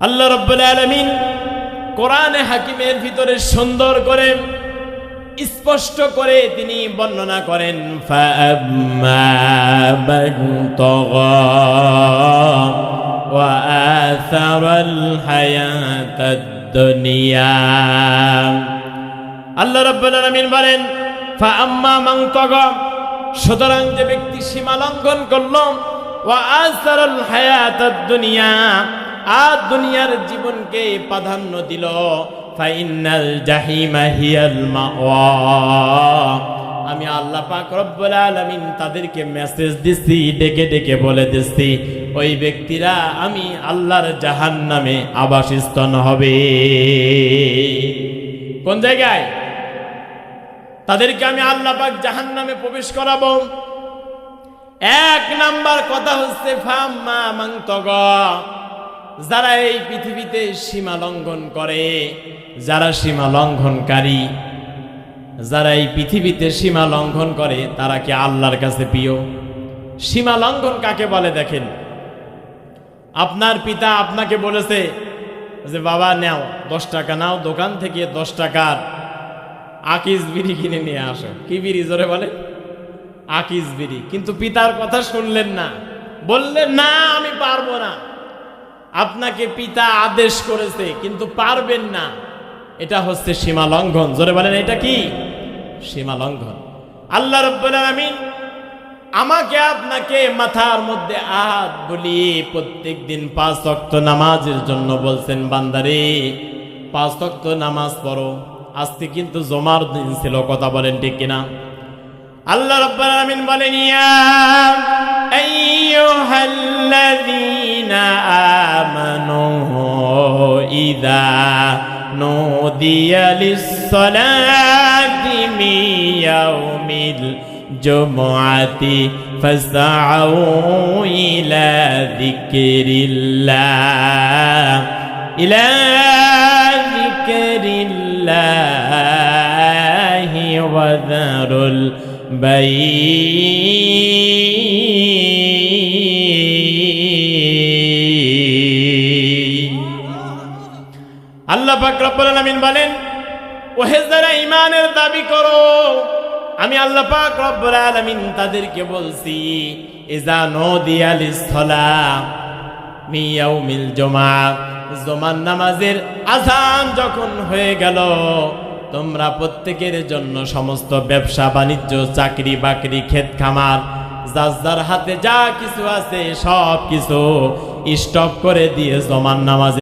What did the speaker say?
আল্লাহ রব্বুল আলমিন কোরআনে হাকিমের ভিতরে সুন্দর করে স্পষ্ট করে তিনি বর্ণনা করেন আল্লাহ রব্বুল আলমিন বলেন ফাম্মা মাংতগ সুতরাং যে ব্যক্তি সীমা লঙ্ঘন করল, ওয়া আসারল হায়াত দুনিয়া আর দুনিয়ার জীবনকে প্রাধান্য দিল। ফাইনাল জাহিমা হিয়াল মাওয়া। আমি আল্লাহ পাক রব্বুল আলামিন তাদেরকে মেসেজ দিচ্ছি ডেকে ডেকে বলে দিচ্ছি ওই ব্যক্তিরা আমি আল্লাহর জাহান্নামে আবাসস্থল হবে। কোন জায়গায়? তাদেরকে আমি আল্লাহ পাক জাহান্নামে প্রবেশ করাবো। এক নাম্বার কথা হচ্ছে, ফাম্মা মাংতগ। যারা এই পৃথিবীতে সীমা লঙ্ঘন করে, যারা সীমা লঙ্ঘনকারী, যারা এই পৃথিবীতে সীমা লঙ্ঘন করে, তারা কি আল্লাহর কাছে প্রিয়? সীমা লঙ্ঘন কাকে বলে দেখেন? আপনার পিতা আপনাকে বলেছে যে, বাবা, নাও, দশ টাকা নাও, দোকান থেকে দশ টাকার আকিস বিড়ি কিনে নিয়ে আসো। কি বিড়ি জোরে বলে? আকিস বিড়ি। কিন্তু পিতার কথা শুনলেন না। বললেন, না, আমি পারব না। আপনাকে পিতা আদেশ করেছে, কিন্তু পারবেন না। এটা হচ্ছে সীমা লঙ্ঘন। জোরে বলেন, এটা কি? সীমা লঙ্ঘন। আল্লাহ রব্বুল আমাকে আপনাকে মাথার মধ্যে আহাত বলিয়ে প্রত্যেক দিন পাঁচ অক্ত নামাজের জন্য বলছেন, বান্দারে, পাঁচ অক্ত নামাজ পড়ো। আজকে কিন্তু জমার দিন ছিল, কথা বলেন ঠিক কিনা? আল্লাহ রাব্বুল আলামিন বলেন, ইয়া আইয়ুহাল্লাযীনা ونودي للصلاة من يوم الجمعة فسعوا إلى ذكر الله إلى ذكر الله وذر البيت. আল্লাহ রব্বুল আলামিন বলেন ওহে যারা ঈমানের দাবি করো, আমি আল্লাহ পাক রব্বুল আলামিন তাদেরকে বলছি ইজা নদিয়া লিসসালাম মিয়াউমিল জুমা জুমার নামাজের আজান যখন হয়ে গেল, তোমরা প্রত্যেকের জন্য সমস্ত ব্যবসা, বাণিজ্য, চাকরি, বাকরি ক্ষেত খামার যার যার হাতে যা কিছু আছে সব কিছু স্টপ করে দিয়ে জমান নামাজে